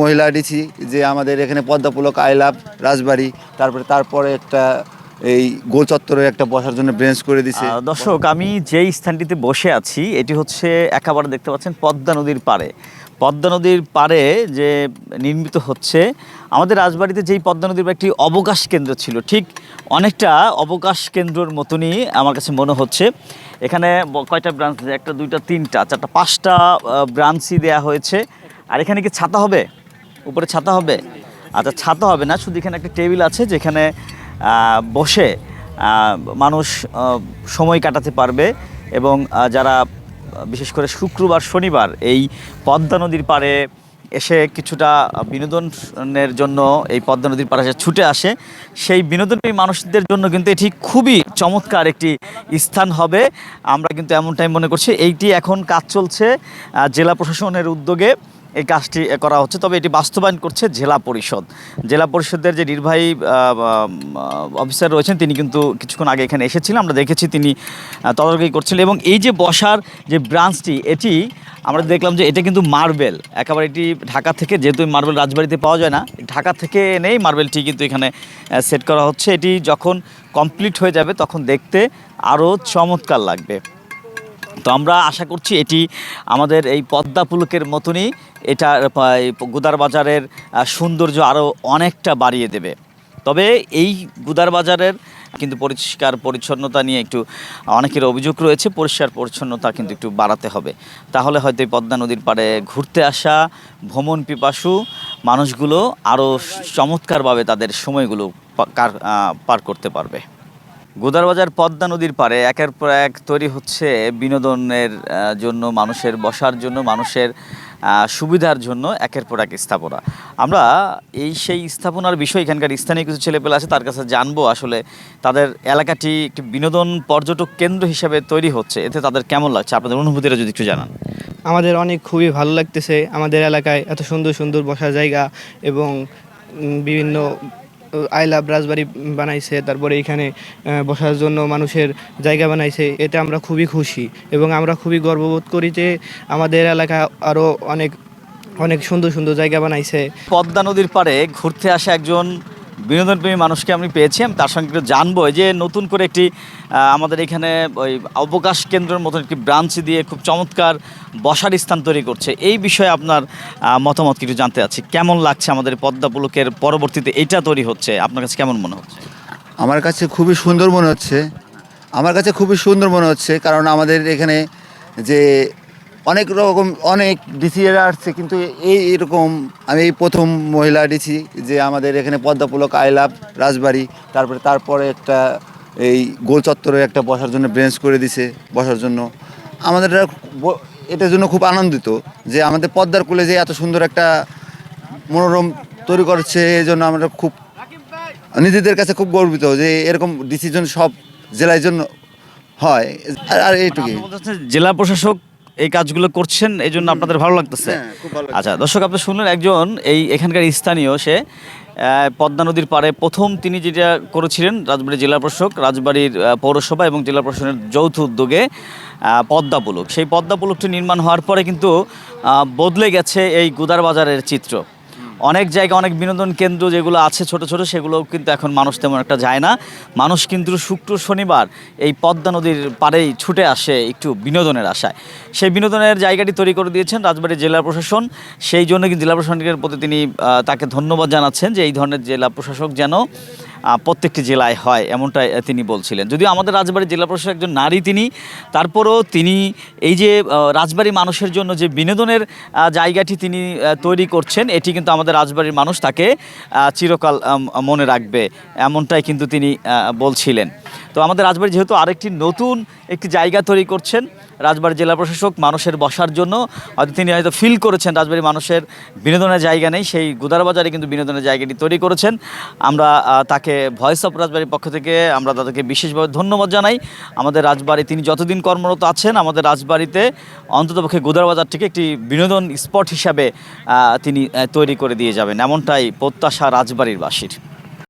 মহিলা ডিসি যে আমাদের এখানে পদ্মাপুলক আইলাভ রাজবাড়ি, তারপরে তারপরে একটা এই গোল চত্বরে একটা বসার জন্য ব্রেঞ্চ করে দিছে। দর্শক, আমি যেই স্থানটিতে বসে আছি, এটি হচ্ছে একেবারে দেখতে পাচ্ছেন পদ্মা নদীর পাড়ে। পদ্মা নদীর পাড়ে যে নির্মিত হচ্ছে, আমাদের রাজবাড়িতে যেই পদ্মা নদীর একটি অবকাশ কেন্দ্র ছিল, ঠিক অনেকটা অবকাশ কেন্দ্রর মতনই আমার কাছে মনে হচ্ছে। এখানে কয়টা ব্রাঞ্চ একটা, দুইটা, তিনটা, চারটা, পাঁচটা ব্রাঞ্চই দেয়া হয়েছে। আর এখানে কি ছাতা হবে? উপরে ছাতা হবে। আচ্ছা ছাতা হবে না, শুধু এখানে একটা টেবিল আছে যেখানে বসে মানুষ সময় কাটাতে পারবে এবং যারা, বিশেষ করে শুক্রবার, শনিবার এই পদ্মা নদীর পাড়ে এসে কিছুটা বিনোদনের জন্য এই পদ্মা নদীর পাড়ে ছুটে আসে। সেই বিনোদনী মানুষদের জন্য কিন্তু এটি খুবই চমৎকার একটি স্থান হবে। আমরা কিন্তু এমনটাই মনে করছি, এইটি এখন কাজ চলছে জেলা প্রশাসনের উদ্যোগে। এই কাজটি করা হচ্ছে। তবে এটি বাস্তবায়ন করছে জেলা পরিষদ। জেলা পরিষদের যে নির্বাহী অফিসার রয়েছেন, তিনি কিন্তু কিছুক্ষণ আগে এখানে এসেছিলেন। আমরা দেখেছি তিনি তদারকি করছিলেন এবং এই যে বসার যে ব্রাঞ্চটি, এটি আমরা দেখলাম যে এটা কিন্তু মার্বেল। একেবারে এটি ঢাকা থেকে, যেহেতু মার্বেল রাজবাড়িতে পাওয়া যায় না, ঢাকা থেকে এনেই মার্বেলটি কিন্তু এখানে সেট করা হচ্ছে। এটি যখন কমপ্লিট হয়ে যাবে, তখন দেখতে আরও চমৎকার লাগবে। তো আমরা আশা করছি এটি আমাদের এই পদ্মা পুলকের মতনই এটা গুদার বাজারের সৌন্দর্য আরও অনেকটা বাড়িয়ে দেবে। তবে এই গুদার বাজারের কিন্তু পরিষ্কার পরিচ্ছন্নতা নিয়ে একটু, অনেকের অভিযোগ রয়েছে, পরিষ্কার পরিচ্ছন্নতা কিন্তু একটু বাড়াতে হবে। তাহলে হয়তো এই পদ্মা নদীর পাড়ে ঘুরতে আসা ভ্রমণ পিপাসু মানুষগুলো আরও চমৎকারভাবে তাদের সময়গুলো পার করতে পারবে। গোদারবাজার পদ্মা নদীর পারে একের পর এক তৈরি হচ্ছে বিনোদনের জন্য মানুষের, বসার জন্য মানুষের সুবিধার জন্য একের পর এক স্থাপনা। আমরা এই সেই স্থাপনার বিষয় এখানকার স্থানীয় কিছু ছেলেপেলে আছে, তার কাছে জানব আসলে তাদের এলাকাটি একটি বিনোদন পর্যটক কেন্দ্র হিসেবে তৈরি হচ্ছে। এতে তাদের কেমন লাগছে? আপনাদের অনুভূতিটা যদি একটু জানান। আমাদের অনেক খুবই ভালো লাগতেছে। আমাদের এলাকায় এত সুন্দর সুন্দর বসার জায়গা এবং বিভিন্ন আই লাভ রাজবাড়ি বানাইছে, তারপরে এখানে বসার জন্য মানুষের জায়গা বানাইছে, এতে আমরা খুবই খুশি। এবং আমরা খুবই গর্ববোধ করি যে আমাদের এলাকা আরও অনেক অনেক সুন্দর সুন্দর জায়গা বানাইছে। পদ্মা নদীর পাড়ে ঘুরতে আসা একজন বিনোদনপ্রেমী মানুষকে আমি পেয়েছি। আমি তার সঙ্গে একটু জানব। যে নতুন করে একটি আমাদের এখানে ওই অবকাশ কেন্দ্রের মতো একটি ব্রাঞ্চ দিয়ে খুব চমৎকার বসার স্থান তৈরি করছে। এই বিষয়ে আপনার মতামত কিছু জানতে চাচ্ছি। কেমন লাগছে আমাদের পদ্মা পুলকের পরবর্তীতে এটা তৈরি হচ্ছে? আপনার কাছে কেমন মনে হচ্ছে? আমার কাছে খুবই সুন্দর মনে হচ্ছে। আমার কাছে খুবই সুন্দর মনে হচ্ছে কারণ আমাদের এখানে যে অনেক রকম, অনেক ডিসিরা আসছে, কিন্তু এই এরকম আমি এই প্রথম মহিলা ডিসি যে আমাদের এখানে পদ্মাপুলক আইলাভ রাজবাড়ি, তারপরে তারপরে একটা এই গোল চত্বরে একটা বসার জন্য ব্রেঞ্চ করে দিছে, বসার জন্য। আমাদের এটা এটার জন্য খুব আনন্দিত যে আমাদের পদ্মার কুলে যে এত সুন্দর একটা মনোরম তৈরি করছে, এই জন্য আমরা খুব নিজেদের কাছে খুব গর্বিত যে এরকম ডিসিশন সব জেলার জন্য হয়। আর এইটুকুই। জেলা প্রশাসক এই কাজগুলো করছেন এই জন্য আপনাদের ভালো লাগতেছে। হ্যাঁ, আচ্ছা দর্শক আপনি শুনলেন একজন এই এখানকার স্থানীয় সে পদ্মা নদীর পাড়ে প্রথম তিনি যেটা করেছিলেন রাজবাড়ির জেলা প্রশাসক রাজবাড়ির পৌরসভা এবং জেলা প্রশাসনের যৌথ উদ্যোগে পদ্মা পুলক। সেই পদ্মা পুলকটি নির্মাণ হওয়ার পরে কিন্তু বদলে গেছে এই গুদার বাজারের চিত্র। অনেক জায়গা অনেক বিনোদন কেন্দ্র যেগুলো আছে ছোট ছোট, সেগুলোও কিন্তু এখন মানুষ তেমন একটা যায় না। মানুষ কিন্তু শুক্র, শনিবার এই পদ্মা নদীর পাড়েই ছুটে আসে একটু বিনোদনের আশায়। সেই বিনোদনের জায়গাটি তৈরি করে দিয়েছেন রাজবাড়ী জেলা প্রশাসন। সেই জন্য কিন্তু জেলা প্রশাসনের প্রতি তিনি তাকে ধন্যবাদ জানাচ্ছেন যে এই ধরনের জেলা প্রশাসক যেন প্রত্যেকটি জেলায় হয়, এমনটাই তিনি বলছিলেন। যদিও আমাদের রাজবাড়ি জেলা প্রশাসক একজন নারী তিনি, তারপরও তিনি এই যে রাজবাড়ি মানুষের জন্য যে বিনোদনের জায়গাটি তিনি তৈরি করছেন, এটি কিন্তু আমাদের রাজবাড়ির মানুষ তাকে চিরকাল মনে রাখবে, এমনটাই কিন্তু তিনি বলছিলেন। তো আমাদের রাজবাড়ি যেহেতু আরেকটি নতুন একটি জায়গা তৈরি করছেন রাজবাড়ি জেলা প্রশাসক মানুষের বসার জন্য, হয়তো তিনি হয়তো ফিল করেছেন রাজবাড়ি মানুষের বিনোদনের জায়গা নেই, সেই গুদার বাজারে কিন্তু বিনোদনের জায়গাটি তৈরি করেছেন। আমরা তাকে ভয়েস অফ রাজবাড়ির পক্ষ থেকে আমরা তাদেরকে বিশেষভাবে ধন্যবাদ জানাই। আমাদের রাজবাড়ি, তিনি যতদিন কর্মরত আছেন, আমাদের রাজবাড়িতে অন্ততপক্ষে গুদার বাজারটিকে একটি বিনোদন স্পট হিসাবে তিনি তৈরি করে দিয়ে যাবেন। এমনটাই প্রত্যাশা রাজবাড়ির বাসীর।